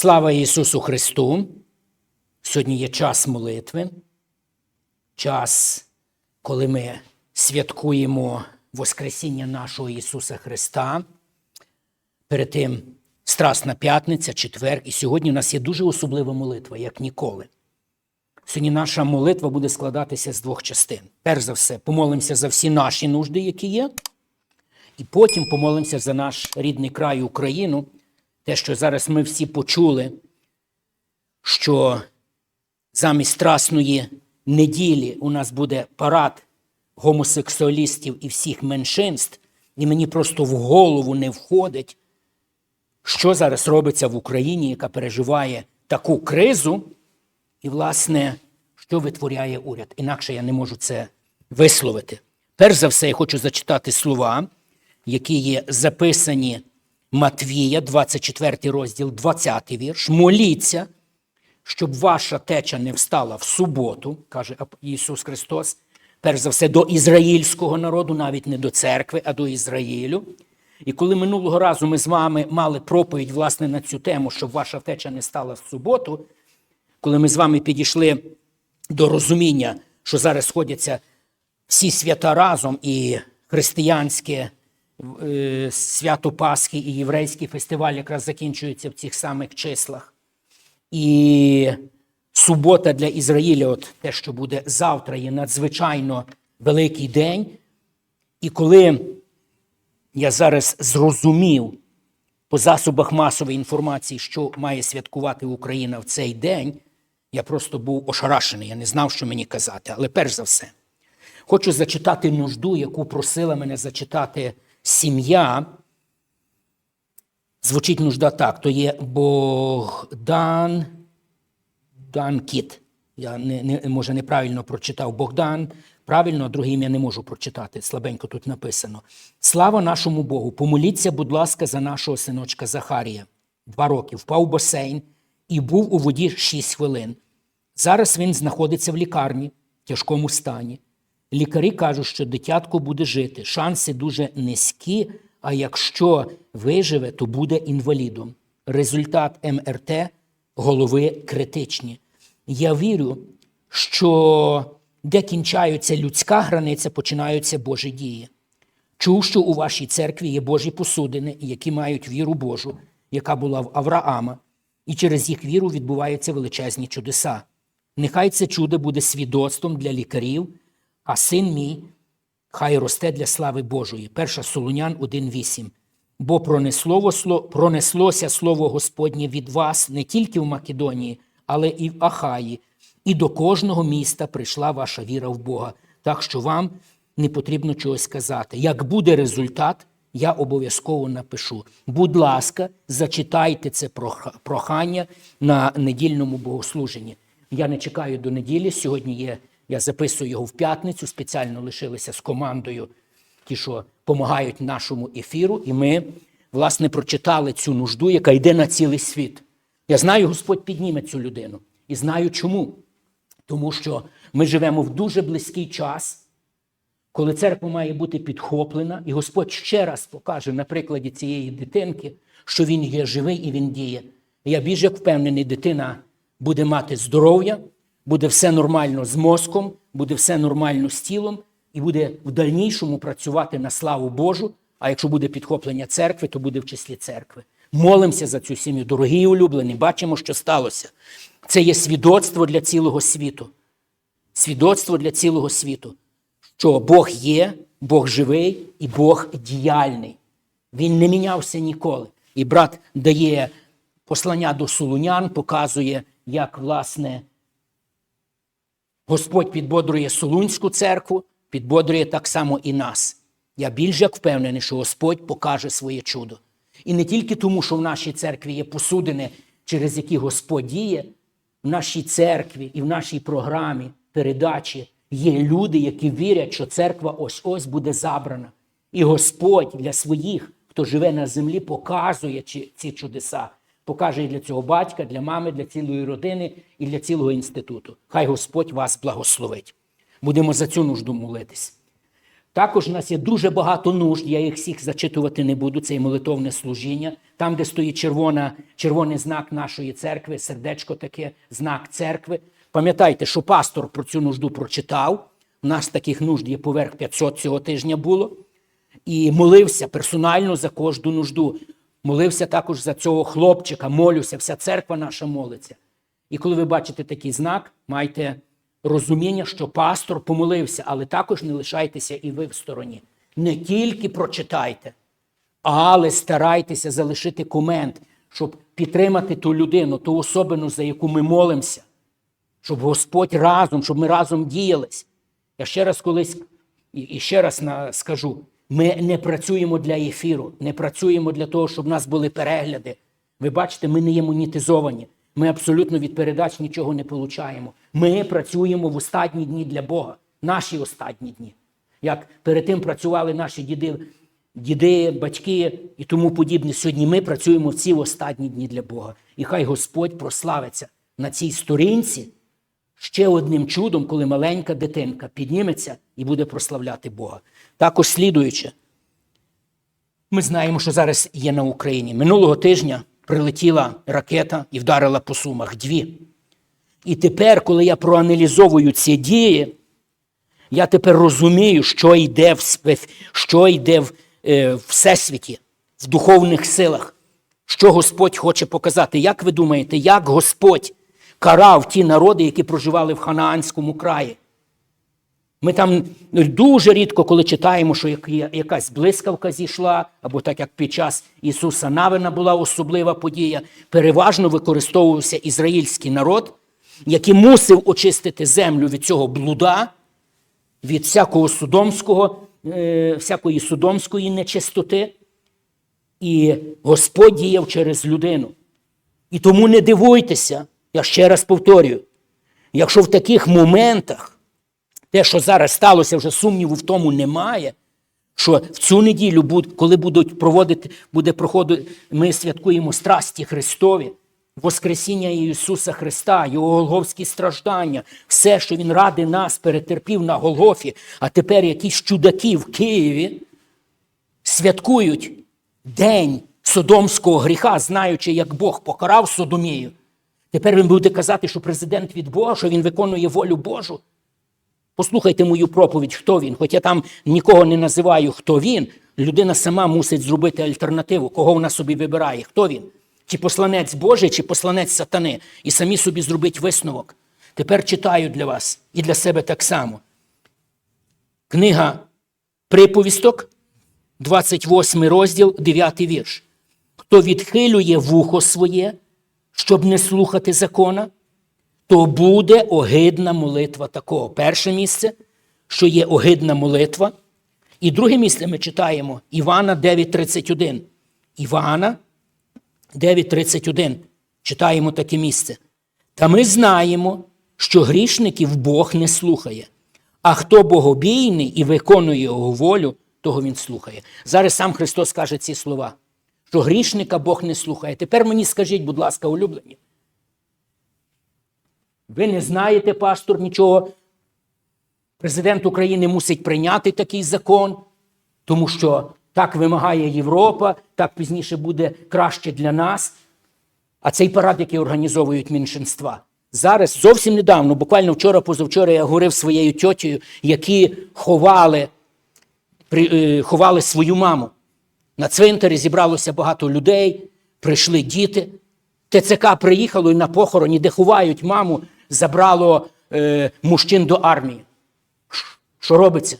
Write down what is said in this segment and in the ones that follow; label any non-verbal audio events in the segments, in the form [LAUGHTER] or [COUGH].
Слава Ісусу Христу! Сьогодні є час молитви, час, коли ми святкуємо Воскресіння нашого Ісуса Христа. Перед тим Страсна п'ятниця, четвер, і сьогодні у нас є дуже особлива молитва, як ніколи. Сьогодні наша молитва буде складатися з двох частин. Перш за все, помолимося за всі наші нужди, які є, і потім помолимося за наш рідний край Україну, те, що зараз ми всі почули, що замість Страсної неділі у нас буде парад гомосексуалістів і всіх меншинств, і мені просто в голову не входить, що зараз робиться в Україні, яка переживає таку кризу, і, власне, що витворяє уряд. Інакше я не можу це висловити. Перш за все, я хочу зачитати слова, які є записані Матвія, 24 розділ, 20 вірш. Моліться, щоб ваша теча не встала в суботу, каже Ісус Христос, перш за все до ізраїльського народу, навіть не до церкви, а до Ізраїлю. І коли минулого разу ми з вами мали проповідь власне на цю тему, щоб ваша втеча не стала в суботу, коли ми з вами підійшли до розуміння, що зараз сходяться всі свята разом, і християнське свято Пасхи, і єврейський фестиваль якраз закінчуються в цих самих числах. І субота для Ізраїля, от те, що буде завтра, є надзвичайно великий день. І коли я зараз зрозумів по засобах масової інформації, що має святкувати Україна в цей день, я просто був ошарашений, я не знав, що мені казати. Але перш за все, хочу зачитати нужду, яку просила мене зачитати сім'я. Звучить нужда так: то є Богдан Дан Кіт. Я не, не, може неправильно прочитав Богдан. Правильно, а друге ім'я не можу прочитати. Слабенько тут написано. Слава нашому Богу! Помоліться, будь ласка, за нашого синочка Захарія. Два роки впав у басейн і був у воді 6 хвилин. Зараз він знаходиться в лікарні в тяжкому стані. Лікарі кажуть, що дитятко буде жити. Шанси дуже низькі, а якщо виживе, то буде інвалідом. Результат МРТ голови критичні. Я вірю, що де кінчаються людська границя, починаються Божі дії. Чув, що у вашій церкві є Божі посудини, які мають віру Божу, яка була в Авраама, і через їх віру відбуваються величезні чудеса. Нехай це чудо буде свідоцтвом для лікарів, а син мій хай росте для слави Божої. Перша Солунян 1,8. Бо пронесло, пронеслося слово Господнє від вас не тільки в Македонії, але і в Ахаї, і до кожного міста прийшла ваша віра в Бога. Так що вам не потрібно чогось сказати. Як буде результат, я обов'язково напишу. Будь ласка, зачитайте це прохання на недільному богослуженні. Я не чекаю до неділі. Сьогодні є, я записую його в п'ятницю, спеціально лишилися з командою, ті, що допомагають нашому ефіру, і ми, власне, прочитали цю нужду, яка йде на цілий світ. Я знаю, Господь підніме цю людину. І знаю чому. Тому що ми живемо в дуже близький час, коли церква має бути підхоплена, і Господь ще раз покаже на прикладі цієї дитинки, що Він є живий і Він діє. Я більш як впевнений, дитина буде мати здоров'я, буде все нормально з мозком, буде все нормально з тілом, і буде в дальнішому працювати на славу Божу. А якщо буде підхоплення церкви, то буде в числі церкви. Молимося за цю сім'ю, дорогі і улюблені, бачимо, що сталося. Це є свідоцтво для цілого світу. Свідоцтво для цілого світу, що Бог є, Бог живий і Бог діяльний. Він не мінявся ніколи. І брат дає послання до Солунян, показує, як, власне, Господь підбодрює Солунську церкву, підбодрює так само і нас. Я більш як впевнений, що Господь покаже своє чудо. І не тільки тому, що в нашій церкві є посудини, через які Господь діє, в нашій церкві і в нашій програмі передачі є люди, які вірять, що церква ось ось буде забрана. І Господь для своїх, хто живе на землі, показує ці чудеса. Покаже і для цього батька, для мами, для цілої родини і для цілого інституту. Хай Господь вас благословить. Будемо за цю нужду молитись. Також у нас є дуже багато нужд, я їх всіх зачитувати не буду, це є молитовне служіння. Там, де стоїть червона, червоний знак нашої церкви, сердечко таке, знак церкви. Пам'ятайте, що пастор про цю нужду прочитав. У нас таких нужд є поверх 500 цього тижня було. І молився персонально за кожну нужду. Молився також за цього хлопчика, молюся, вся церква наша молиться. І коли ви бачите такий знак, майте розуміння, що пастор помолився, але також не лишайтеся і ви в стороні. Не тільки прочитайте, але старайтеся залишити комент, щоб підтримати ту людину, ту особину, за яку ми молимося, щоб Господь разом, щоб ми разом діялись. Я ще раз колись і- ще раз скажу: ми не працюємо для ефіру, не працюємо для того, щоб в нас були перегляди. Ви бачите, ми не є монетизовані. Ми абсолютно від передач нічого не получаємо. Ми працюємо в останні дні для Бога, наші останні дні. Як перед тим працювали наші діди, діди, батьки і тому подібне. Сьогодні ми працюємо в ці останні дні для Бога. І хай Господь прославиться на цій сторінці ще одним чудом, коли маленька дитинка підніметься і буде прославляти Бога. Також слідуючи, ми знаємо, що зараз є на Україні. Минулого тижня прилетіла ракета і вдарила по сумах дві. І тепер, коли я проаналізовую ці дії, я тепер розумію, що йде в, що йде в е, всесвіті, в духовних силах, що Господь хоче показати. Як ви думаєте, як Господь карав ті народи, які проживали в Ханаанському краї? Ми там дуже рідко, коли читаємо, що якась блискавка зійшла, або так як під час Ісуса Навина була особлива подія, переважно використовувався ізраїльський народ, який мусив очистити землю від цього блуда, від всякого судомського, е, всякої судомської нечистоти. І Господь діяв через людину. І тому не дивуйтеся, я ще раз повторюю, якщо в таких моментах те, що зараз сталося, вже сумніву в тому немає. Що в цю неділю, коли будуть проводити, буде проходити, ми святкуємо страсті Христові, Воскресіння Ісуса Христа, Його Голговські страждання, все, що Він ради нас перетерпів на Голгофі, а тепер якісь чудаки в Києві святкують день содомського гріха, знаючи, як Бог покарав Содомію. Тепер він буде казати, що президент від Бога, що він виконує волю Божу. Послухайте мою проповідь, хто він. Хоч я там нікого не називаю, хто він. Людина сама мусить зробити альтернативу, кого вона собі вибирає, хто він. Чи посланець Божий, чи посланець сатани. І самі собі зробить висновок. Тепер читаю для вас і для себе так само. Книга Приповісток, 28 розділ, 9 вірш. Хто відхилює вухо своє, щоб не слухати закона, то буде огидна молитва такого. Перше місце, що є огидна молитва. І друге місце ми читаємо Івана 9.31. Івана 9.31. Читаємо таке місце. Та ми знаємо, що грішників Бог не слухає. А хто богобійний і виконує його волю, того він слухає. Зараз сам Христос каже ці слова, що грішника Бог не слухає. Тепер мені скажіть, будь ласка, улюблені. Ви не знаєте, пастор, нічого. Президент України мусить прийняти такий закон, тому що так вимагає Європа, так пізніше буде краще для нас. А цей парад, який організовують меншинства. Зараз зовсім недавно, буквально вчора, позавчора, я говорив своєю тьотєю, які ховали, е, ховали свою маму. На цвинтарі зібралося багато людей, прийшли діти. ТЦК приїхало і на похороні, де ховають маму, забрало е, мужчин до армії. Що робиться?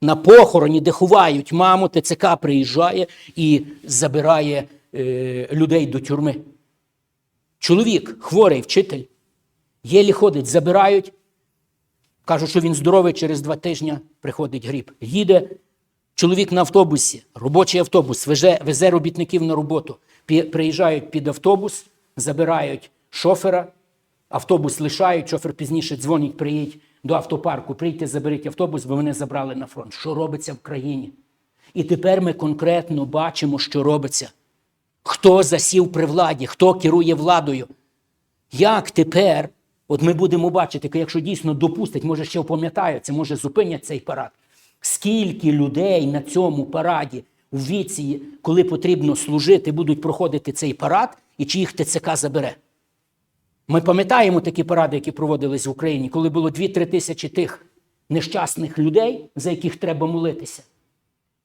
На похороні, де ховають маму, ТЦК приїжджає і забирає е, людей до тюрми. Чоловік, хворий, вчитель, єлі ходить, забирають. Кажуть, що він здоровий, через два тижні приходить гріб. Їде чоловік на автобусі, робочий автобус, везе, везе робітників на роботу. Приїжджають під автобус, забирають шофера, автобус лишають, шофер пізніше дзвонить, приїдь до автопарку, прийти, заберіть автобус, бо вони забрали на фронт. Що робиться в країні? І тепер ми конкретно бачимо, що робиться. Хто засів при владі, хто керує владою. Як тепер, от ми будемо бачити, якщо дійсно допустять, може ще опам'ятаються, може зупинять цей парад. Скільки людей на цьому параді у віці, коли потрібно служити, будуть проходити цей парад, і чи їх ТЦК забере? Ми пам'ятаємо такі паради, які проводились в Україні, коли було 2-3 тисячі тих нещасних людей, за яких треба молитися.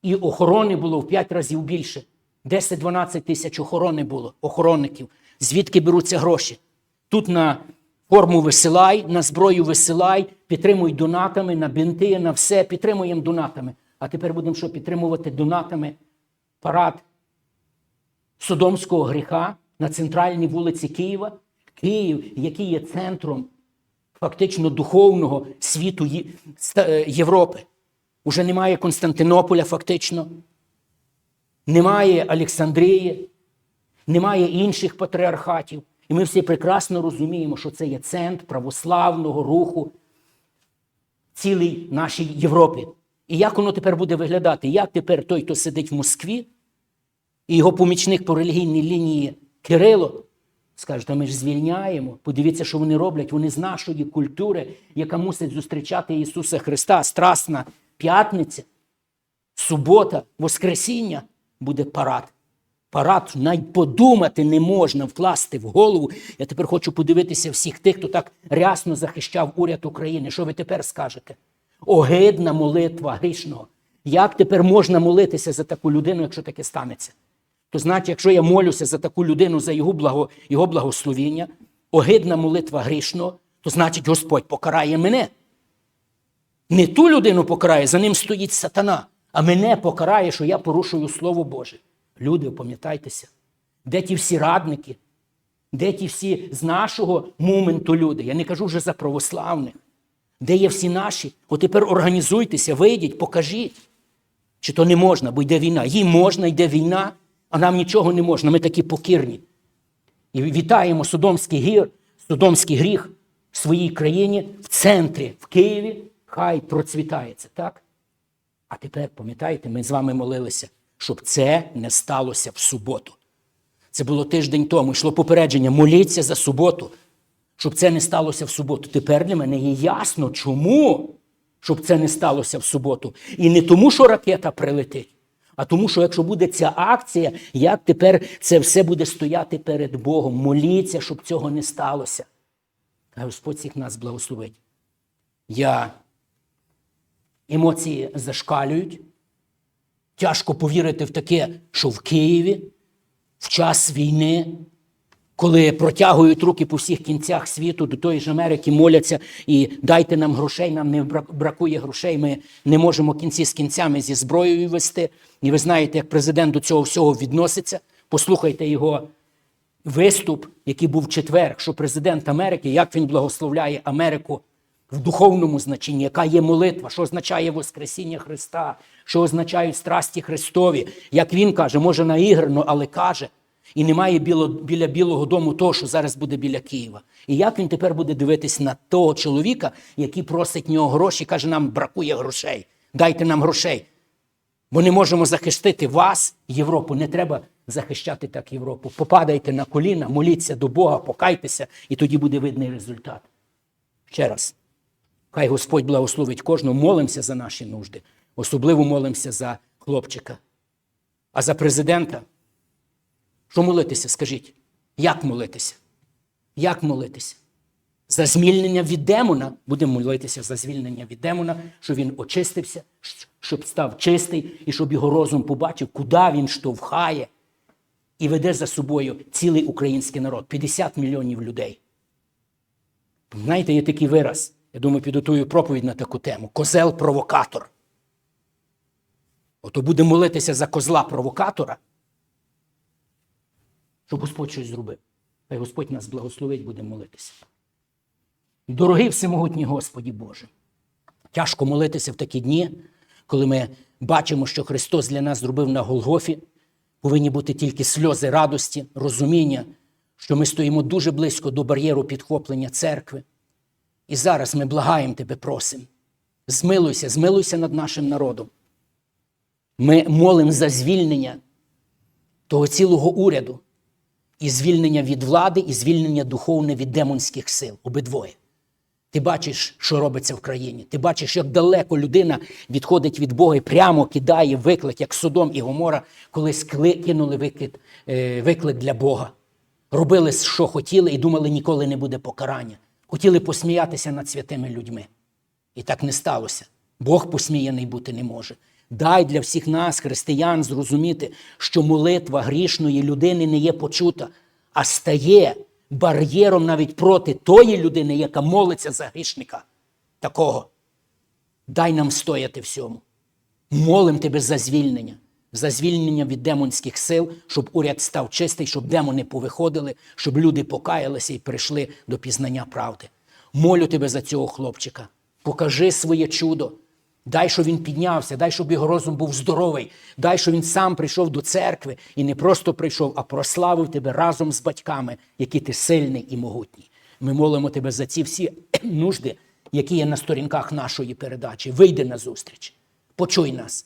І охорони було в 5 разів більше. 10-12 тисяч охорони було, охоронників. Звідки беруться гроші? Тут на форму висилай, на зброю висилай, підтримуй донатами, на бинти, на все, підтримуємо донатами. А тепер будемо що підтримувати донатами парад Содомського гріха на центральній вулиці Києва. Київ, який є центром фактично духовного світу е, Європи. Уже немає Константинополя, фактично, немає Олександрії, немає інших патріархатів. І ми всі прекрасно розуміємо, що це є центр православного руху цілій нашій Європі. І як воно тепер буде виглядати? Як тепер той, хто сидить в Москві, і його помічник по релігійній лінії Кирило, скаже, та ми ж звільняємо. Подивіться, що вони роблять. Вони з нашої культури, яка мусить зустрічати Ісуса Христа, Страсна п'ятниця, субота, Воскресіння буде парад. Парад навіть подумати не можна вкласти в голову. Я тепер хочу подивитися всіх тих, хто так рясно захищав уряд України. Що ви тепер скажете? Огидна молитва грішного. Як тепер можна молитися за таку людину, якщо таке станеться? То значить, якщо я молюся за таку людину, за його, благо, його благословіння, огидна молитва грішного, то значить Господь покарає мене. Не ту людину покарає, за ним стоїть сатана, а мене покарає, що я порушую Слово Боже. Люди, опам'ятайтеся, де ті всі радники, де ті всі з нашого моменту люди? Я не кажу вже за православних. Де є всі наші? От тепер організуйтеся, вийдіть, покажіть. Чи то не можна, бо йде війна. Їм можна, йде війна, а нам нічого не можна. Ми такі покірні. І вітаємо Содомський гір, Содомський гріх в своїй країні, в центрі, в Києві. Хай процвітається, так? А тепер, пам'ятаєте, ми з вами молилися, щоб це не сталося в суботу. Це було тиждень тому. Йшло попередження: моліться за суботу, щоб це не сталося в суботу. Тепер для мене є ясно, чому, щоб це не сталося в суботу. І не тому, що ракета прилетить, а тому, що якщо буде ця акція, як тепер це все буде стояти перед Богом. Моліться, щоб цього не сталося. Хай Господь всіх нас благословить. Я емоції зашкалюють. Тяжко повірити в таке, що в Києві в час війни, коли протягують руки по всіх кінцях світу до тої ж Америки, моляться і дайте нам грошей, нам не бракує грошей, ми не можемо кінці з кінцями зі зброєю вести. І ви знаєте, як президент до цього всього відноситься. Послухайте його виступ, який був четвер, що президент Америки, як він благословляє Америку в духовному значенні, яка є молитва, що означає Воскресіння Христа, що означають страсті Христові. Як він каже, може наіграно, але каже. І немає біло, біля Білого дому того, що зараз буде біля Києва. І як він тепер буде дивитись на того чоловіка, який просить нього гроші, каже, нам бракує грошей. Дайте нам грошей. Бо не можемо захистити вас, Європу. Не треба захищати так Європу. Попадайте на коліна, моліться до Бога, покайтеся, і тоді буде видний результат. Ще раз. Хай Господь благословить кожного, молимося за наші нужди. Особливо молимося за хлопчика. А за президента. Що молитися, скажіть? Як молитися? Як молитися? За звільнення від демона будемо молитися за звільнення від демона, щоб він очистився, щоб став чистий і щоб його розум побачив, куди він штовхає і веде за собою цілий український народ 50 мільйонів людей. Знаєте, є такий вираз. Я думаю, підготую проповідь на таку тему: козел-провокатор. Ото будемо молитися за козла-провокатора, щоб Господь щось зробив. Хай Господь нас благословить, будемо молитися. Дорогий всемогутній Господі Боже, тяжко молитися в такі дні, коли ми бачимо, що Христос для нас зробив на Голгофі. Повинні бути тільки сльози радості, розуміння, що ми стоїмо дуже близько до бар'єру підхоплення церкви. І зараз ми благаємо Тебе, просимо. Змилуйся, змилуйся над нашим народом. Ми молимо за звільнення того цілого уряду, і звільнення від влади, і звільнення духовне від демонських сил. Обидвоє. Ти бачиш, що робиться в країні. Ти бачиш, як далеко людина відходить від Бога і прямо кидає виклик, як Содом і Гомора, коли скли- кинули виклик, е, виклик для Бога. Робили, що хотіли, і думали, ніколи не буде покарання. Хотіли посміятися над святими людьми. І так не сталося. Бог посміяний бути не може. Дай для всіх нас, християн, зрозуміти, що молитва грішної людини не є почута, а стає бар'єром навіть проти тої людини, яка молиться за грішника. Такого. Дай нам стояти всьому. Молим тебе за звільнення, за звільнення від демонських сил, щоб уряд став чистий, щоб демони повиходили, щоб люди покаялися і прийшли до пізнання правди. Молю тебе за цього хлопчика. Покажи своє чудо. Дай, щоб він піднявся, дай, щоб його розум був здоровий, дай, щоб він сам прийшов до церкви і не просто прийшов, а прославив тебе разом з батьками, які ти сильний і могутній. Ми молимо тебе за ці всі [CLEARS THROAT] нужди, які є на сторінках нашої передачі. Вийди на зустріч, почуй нас,